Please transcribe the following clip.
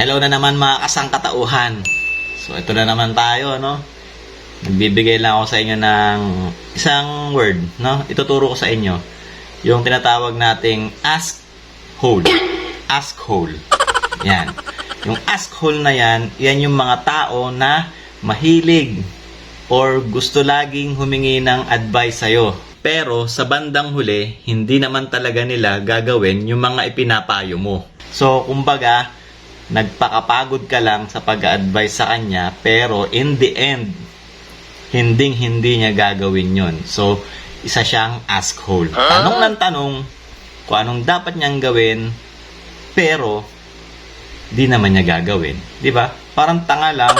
Hello na naman mga kasangkatauhan. So ito na naman tayo, no? Nagbibigay lang ako sa inyo ng isang word, no? Ituturo ko sa inyo. Yung tinatawag nating ask hole. Ask hole. Yan. Yung ask hole na yan, yan yung mga tao na mahilig or gusto laging humingi ng advice sa'yo. Pero sa bandang huli, hindi naman talaga nila gagawin yung mga ipinapayo mo. So, kumbaga, nagpakapagod ka lang sa pag-advise sa kanya, pero in the end, hinding hindi niya gagawin yon. So, isa siyang ask hole. Tanong ng tanong kung anong dapat niyang gawin, pero di naman niya gagawin. Di ba? Parang tanga lang